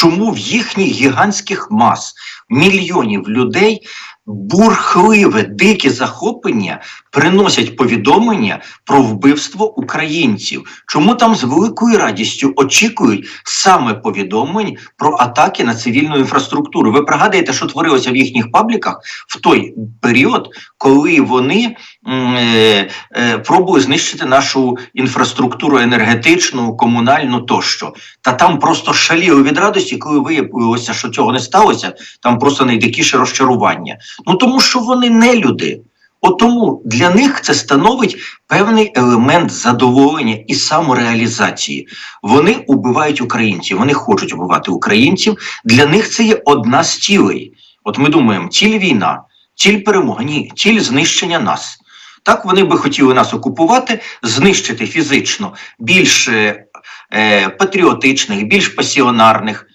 чому в їхніх гігантських мас мільйонів людей бурхливе, дике захоплення приносять повідомлення про вбивство українців. Чому там з великою радістю очікують саме повідомлень про атаки на цивільну інфраструктуру? Ви пригадуєте, що творилося в їхніх пабліках в той період, коли вони е, е, пробували знищити нашу інфраструктуру енергетичну, комунальну тощо. Та там просто шаліли від радості, коли виявилося, що цього не сталося. Там просто найдикіше розчарування. Ну тому що вони не люди. От тому для них це становить певний елемент задоволення і самореалізації. Вони убивають українців, вони хочуть убивати українців. Для них це є одна з цілей. От ми думаємо, ціль війна, ціль перемога, ні, ціль знищення нас. Так вони би хотіли нас окупувати, знищити фізично більш е, е, патріотичних, більш пасіонарних,